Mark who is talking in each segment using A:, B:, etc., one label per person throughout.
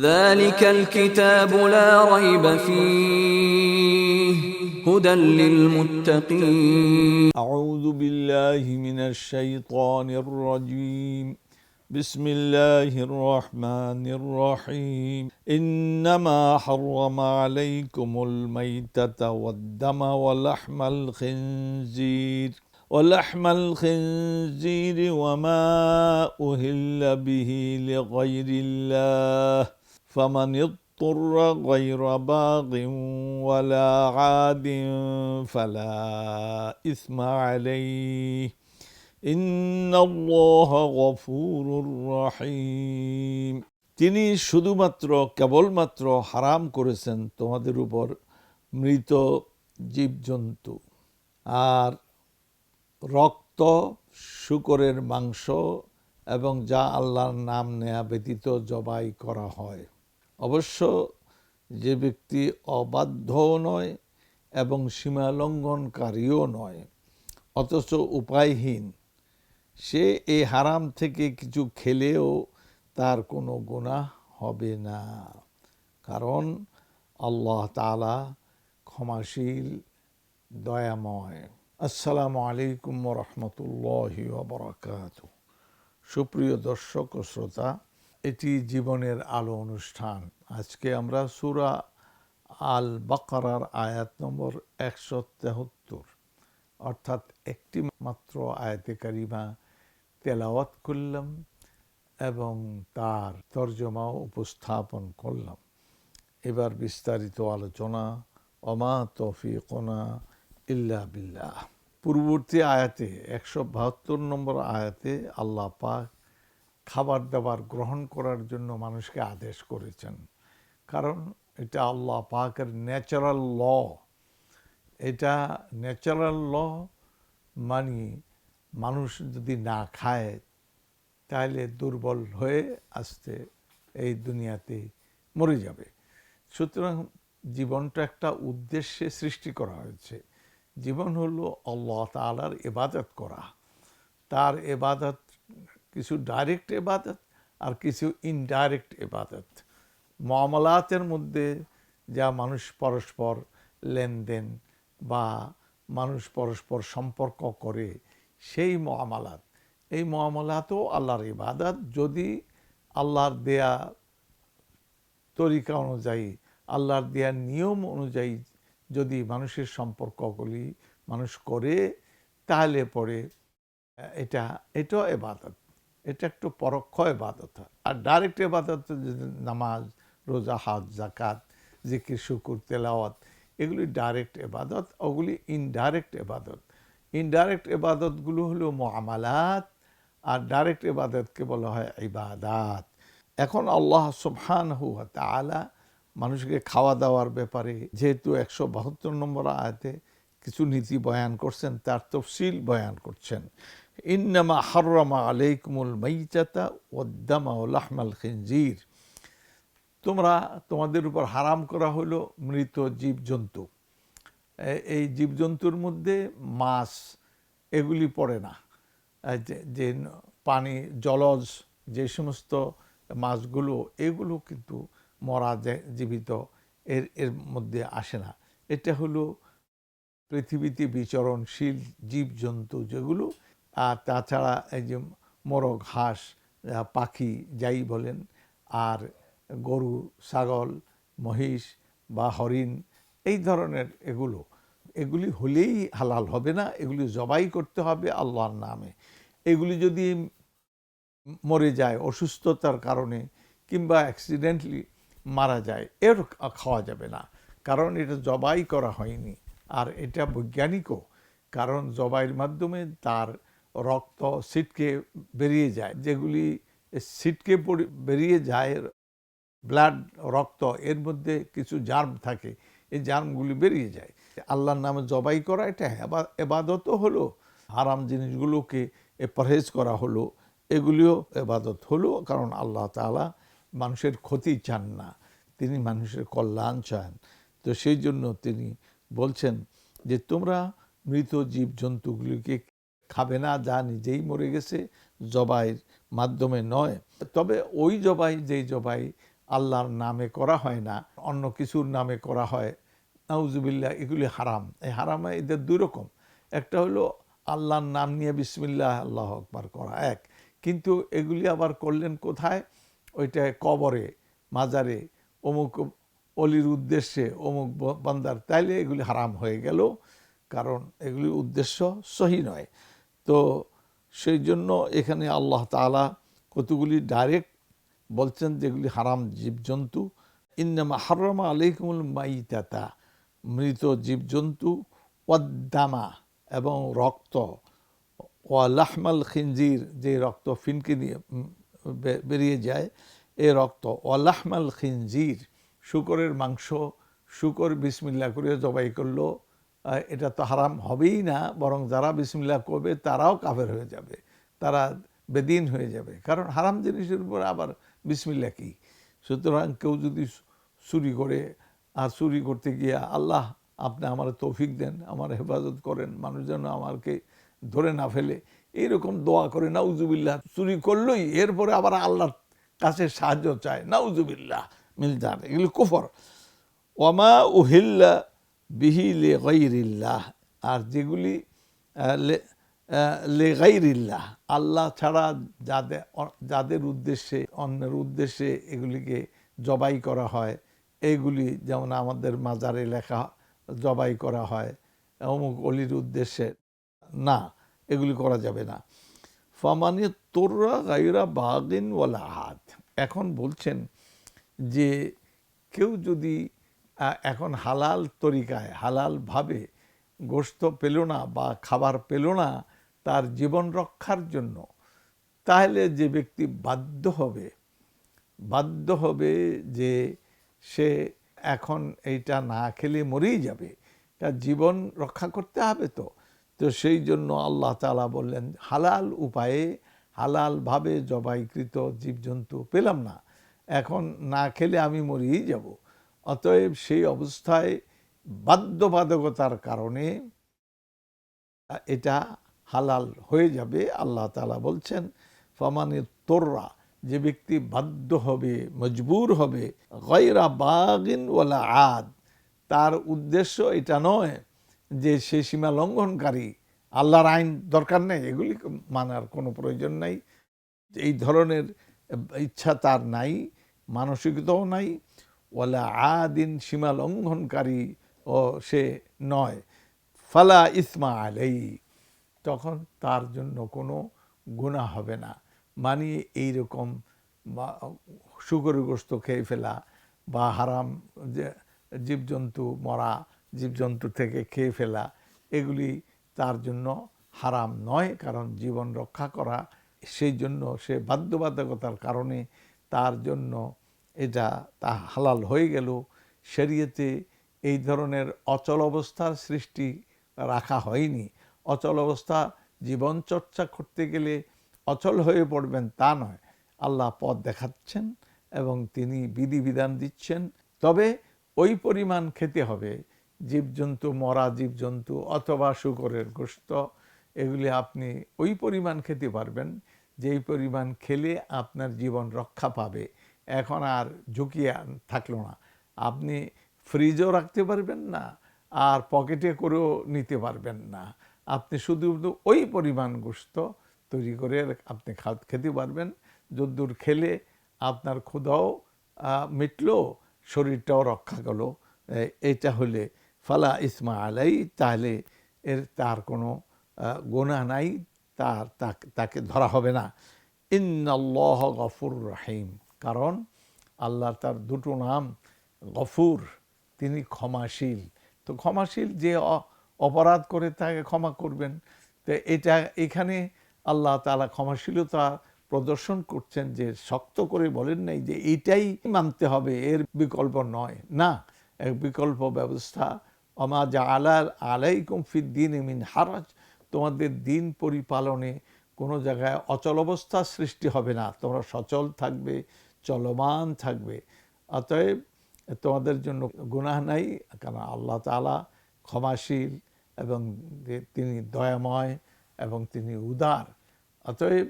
A: ذلك الكتاب لا ريب فيه هدى للمتقين.
B: أعوذ بالله من الشيطان الرجيم. بسم الله الرحمن الرحيم. إنما حرم عليكم الميتة والدم ولحم الخنزير. ولحم الخنزير وما أهل به لغير الله. فمن اضطر غير باغ ولا عاد فلا إثم عليه إن الله غفور رحيم তিনি শুধুমাত্র কেবলমাত্র হারাম করেছেন তোমাদের উপর মৃত জীবজন্তু আর রক্ত শুকরের মাংস এবং যা আল্লাহর নাম নেয়া ব্যতীত জবাই করা হয় অবশ্য যে ব্যক্তি অবাধ্যও নয় এবং সীমালঙ্ঘনকারীও নয়, অথচ উপায়হীন। সে এই হারাম থেকে কিছু খেলেও তার কোনো গুণা হবে না। কারণ আল্লাহ তালা ক্ষমাশীল, দয়াময়। আসসালামু আলাইকুম রহমতুল্লাহ বরকাত সুপ্রিয় দর্শক ও শ্রোতা এটি জীবনের আলো অনুষ্ঠান। আজকে আমরা সুরা আল বাকারার আয়াত নম্বর একশো তেহত্তর, অর্থাৎ একটি মাত্র আয়াতে কারিমা তেলাওয়াত করলাম এবং তার তর্জমাও উপস্থাপন করলাম। এবার বিস্তারিত আলোচনা অমা তফিকনা ইল্লা বিল্লাহ। পূর্ববর্তী আয়াতে একশো বাহাত্তর নম্বর আয়াতে আল্লাহ পাক খাবার দাবার গ্রহণ করার জন্য মানুষকে আদেশ করেছেন। কারণ এটা আল্লাহ পাকের ন্যাচারাল ল এটা ন্যাচারাল ল মানে মানুষ যদি না খায়, তাহলে দুর্বল হয়ে আসতে এই দুনিয়াতে মরে যাবে। সুতরাং জীবনটা একটা উদ্দেশ্যে সৃষ্টি করা হয়েছে। জীবন হলো আল্লাহ তালার এবাদত করা। তার এবাদত কিছু ডাইরেক্ট এবাদত আর কিছু ইনডাইরেক্ট এবাদত। মামলাতের মধ্যে যা মানুষ পরস্পর লেনদেন বা মানুষ পরস্পর সম্পর্ক করে, সেই মহামালাত এই মহামালাতও আল্লাহর ইবাদত। যদি আল্লাহর দেয়া তরিকা অনুযায়ী, আল্লাহর দেয়া নিয়ম অনুযায়ী যদি মানুষের সম্পর্কগুলি মানুষ করে, তাহলে পরে এটা, এটাও এবাদত। এটা একটু পরোক্ষ এবাদত আর ডাইরেক্ট এবাদত যদি নামাজ, রোজা হাত জাকাত জিকির, শুকুর, তেলাওয়াত, এগুলি ডাইরেক্ট এবাদত ওগুলি ইনডাইরেক্ট এবাদত ইনডাইরেক্ট এবাদতগুলো হলো মোয়ামালাত আর ডাইরেক্ট এবাদতকে বলা হয় ইবাদাত। এখন আল্লাহ সুবহান হুয়া তালা মানুষকে খাওয়া দাওয়ার ব্যাপারে যেহেতু একশো বাহাত্তর নম্বর আয়াতে কিছু নীতি বয়ান করছেন, তার তফসিল বয়ান করছেন। ইন্নামা হাররামা আলাইকুমুল মাইচাতা ওদ্দামা লাহমাল খিনজির। তোমরা, তোমাদের উপর হারাম করা হলো মৃত জীবজন্তু। এই জীবজন্তুর মধ্যে মাছ, এগুলি পড়ে না। যে পানি, জলজ যে সমস্ত মাছগুলো, এগুলো কিন্তু মরা জীবিত, এর এর মধ্যে আসে না। এটা হলো পৃথিবীতে বিচরণশীল জীবজন্তু যেগুলো, আর তাছাড়া এই যে মোরগ, হাঁস পাখি যাই বলেন, আর গরু, ছাগল, মহিষ বা হরিণ, এই ধরনের এগুলো, এগুলি হলেই হালাল হবে না, এগুলি জবাই করতে হবে আল্লাহর নামে। এগুলি যদি মরে যায় অসুস্থতার কারণে কিংবা অ্যাক্সিডেন্টলি মারা যায়, এর খাওয়া যাবে না, কারণ এটা জবাই করা হয়নি। আর এটা বৈজ্ঞানিকও, কারণ জবাইয়ের মাধ্যমে তার রক্ত সিটকে বেরিয়ে যায়, যেগুলি সিটকে বেরিয়ে যায় ব্লাড রক্ত, এর মধ্যে কিছু জার্ম থাকে, এই জার্মগুলি বেরিয়ে যায়। আল্লাহর নামে জবাই করা এটা এবাদতও হলো, হারাম জিনিসগুলোকে পরহেজ করা হলো, এগুলিও এবাদত হলো, কারণ আল্লাহ তালা মানুষের ক্ষতি চান না, তিনি মানুষের কল্যাণ চান। তো সেই জন্য তিনি বলছেন যে, তোমরা মৃত জীব জন্তুগুলিকে খাবে না, যা নিজেই মরে গেছে, জবাইয়ের মাধ্যমে নয়। তবে ওই জবাই, যেই জবাই আল্লাহর নামে করা হয় না, অন্য কিছুর নামে করা হয়, নাউজুবিল্লাহ, এগুলি হারাম। এই হারামে এদের দুই রকম। একটা হলো আল্লাহর নাম নিয়ে বিসমিল্লাহ, আল্লাহ আকবার করা, এক। কিন্তু এগুলি আবার করলেন কোথায়? ওইটা কবরে, মাজারে, অমুক অলির উদ্দেশ্যে অমুক বান্দার, তাইলে এগুলি হারাম হয়ে গেল, কারণ এগুলির উদ্দেশ্য সহি নয়। তো সেই জন্য এখানে আল্লাহ তাআলা কতগুলি ডাইরেক্ট বলছেন যেগুলি হারাম জীবজন্তু। ইন্নামা হারামা আলাইকুমুল মাইতাতা, মৃত জীবজন্তু, ওয়াদ্দামা এবং রক্ত। ওয়ালাহমাল খিনজির, যে রক্ত ফিনকে নিয়ে বেরিয়ে যায়, এ রক্ত। ওয়ালাহমাল খিনজির শুকরের মাংস, শুকর বিসমিল্লা করে জবাই করল এটা তো হারাম হবেই না, বরং যারা বিসমিল্লা করবে তারাও কাফের হয়ে যাবে, তারা বেদিন হয়ে যাবে। কারণ হারাম জিনিসের উপর আবার বিসমিল্লা কি? সুতরাং কেউ যদি চুরি করে, আর চুরি করতে গিয়ে আল্লাহ আপনি আমার তৌফিক দেন, আমার হেফাজত করেন, মানুষ যেন আমাকে ধরে না ফেলে, এইরকম দোয়া করে, নাউজুবিল্লাহ, চুরি করলোই, এরপরে আবার আল্লাহর কাছে সাহায্য চায়, নাউজুবিল্লাহ। মিলজান এগুলো কুফর। ওয়ামা উহিল্লা বিহি লে গৈরিল্লাহ আর যেগুলি লে- গৈরিল্লাহ আল্লাহ ছাড়া যাদের যাদের উদ্দেশ্যে, অন্যের উদ্দেশ্যে এগুলিকে জবাই করা হয় এইগুলি যেমন আমাদের মাজারে লেখা জবাই করা হয়, অমুক অলির উদ্দেশ্যে, না, এগুলি করা যাবে না। ফামানি তোররা গাইরা বাগিন ওয়ালা হাত এখন বলছেন যে কেউ যদি এখন হালাল তরিকায় হালালভাবে গোস্ত পেল না বা খাবার পেল না তার জীবন রক্ষার জন্য, তাহলে যে ব্যক্তি বাধ্য হবে বাধ্য হবে যে সে এখন এইটা না খেলে মরেই যাবে। তার জীবন রক্ষা করতে হবে তো। তো সেই জন্য আল্লাহ তাআলা বললেন, হালাল উপায়ে হালালভাবে জবাইকৃত জীবজন্তু পেলাম না। এখন না খেলে আমি মরেই যাব। অতএব সেই অবস্থায় বাধ্যবাধকতার কারণে এটা হালাল হয়ে যাবে, আল্লাহ তালা বলছেন, ফমানি তোররা, যে ব্যক্তি বাধ্য হবে, মজবুর হবে, গয়রা বাগিন ওয়ালা আদ। তার উদ্দেশ্য এটা নয় যে সে সীমা লঙ্ঘনকারী। আল্লাহর আইন দরকার নেই, এগুলি মানার কোনো প্রয়োজন নাই। এই ধরনের ইচ্ছা তার নাই। মানসিকতাও নাই, ওয়ালা আদিন সীমা লঙ্ঘনকারী ও সে নয়। ফালা ইসমা আলাই তখন তার জন্য কোনো গুণা হবে না। মানে এইরকম সুগরগ্রস্ত খেয়ে ফেলা বা হারাম যে, জীবজন্তু মরা, জীবজন্তু থেকে খেয়ে ফেলা, এগুলি তার জন্য হারাম নয়। কারণ জীবন রক্ষা করা, সেই জন্য সে বাধ্যবাধকতার কারণে তার জন্য এটা তা হালাল হয়ে গেল। শরীয়তে এই ধরনের অচল অবস্থার সৃষ্টি রাখা হয়নি। অচল অবস্থা জীবন চর্চা করতে গেলে অচল হয়ে পড়বেন তা নয়। আল্লাহ পথ দেখাচ্ছেন এবং তিনি বিধিবিধান দিচ্ছেন। তবে ওই পরিমাণ খেতে হবে। জীবজন্তু মরা, জীবজন্তু অথবা শুকরের গোস্ত এগুলি আপনি ওই পরিমাণ খেতে পারবেন। যেই পরিমাণ খেলে আপনার জীবন রক্ষা পাবে, এখন আর ঝুঁকি থাকল না। আপনি ফ্রিজও রাখতে পারবেন না, আর পকেটে করেও নিতে পারবেন না। আপনি শুধু ওই পরিমাণ গোস্ত তৈরি করে আপনি খেতে পারবেন। যদ্দূর খেলে আপনার ক্ষুধাও মিটলো, শরীরটাও রক্ষা গেলো। এটা হলে ফালা ইসমা আলাই, তাহলে এর তার কোনো গোনা নাই। তার তাক- ধরা হবে না। ইন্নাল্লাহ গফুর রহিম। কারণ আল্লাহ তার দুটো নাম গফুর, তিনি ক্ষমাশীল। তো ক্ষমাশীল যে অপরাধ করে তাকে ক্ষমা করবেন। তো এটা, এখানে আল্লাহ তালা ক্ষমাশীলতা প্রদর্শন করছেন যে শক্ত করে বলেন নাই যে এটাই মানতে হবে, এর বিকল্প নয়। না, এক বিকল্প ব্যবস্থা, অমা যা আলাল আলাইকুম ফিদ্দিন মিন হারাজ। তোমাদের দিন পরিপালনে কোনো জায়গায় অচল অবস্থার সৃষ্টি হবে না। তোমরা সচল থাকবে, চলমান থাকবে। অতএব তোমাদের জন্য গুনাহ নাই, কারণ আল্লাহ তাআলা ক্ষমাশীল এবং তিনি দয়াময় এবং তিনি উদার। অতএব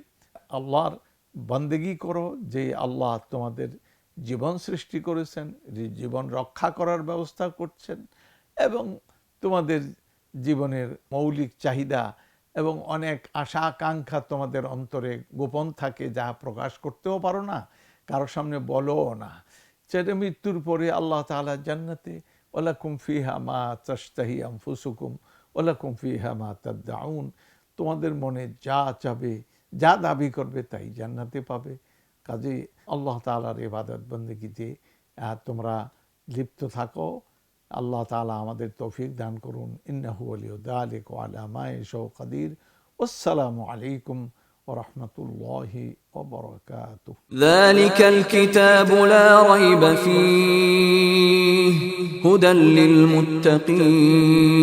B: আল্লাহর বন্দেগি করো যে আল্লাহ তোমাদের জীবন সৃষ্টি করেছেন জীবন রক্ষা করার ব্যবস্থা করছেন এবং তোমাদের জীবনের মৌলিক চাহিদা এবং অনেক আশা আকাঙ্ক্ষা তোমাদের অন্তরে গোপন থাকে যা প্রকাশ করতেও পারো না কারোর সামনে বলো না। সেটা মৃত্যুর পরে আল্লাহ তাআলা জান্নাতে ওলাকুম ফিহা মা তাস্তাহি আনফুসুকুম ওলাকুম ফিহা মা তাদদাউন তোমাদের মনে যা চাবে, যা দাবি করবে তাই জান্নাতে পাবে। কাজেই আল্লাহ তাআলার ইবাদত বন্দেগীতে তোমরা লিপ্ত থাকো আল্লাহ তাআলা আমাদের তৌফিক দান করুন ইন্নাহু ওয়ালিউদ্দালিক ওয়া আলা মা ইয়াশাউ কাদির আসসালামু আলাইকুম ওয়া রাহমাতুল্লাহি ওয়া বারাকাতুহু
A: ذلك الكتاب لا ريب فيه هدى للمتقين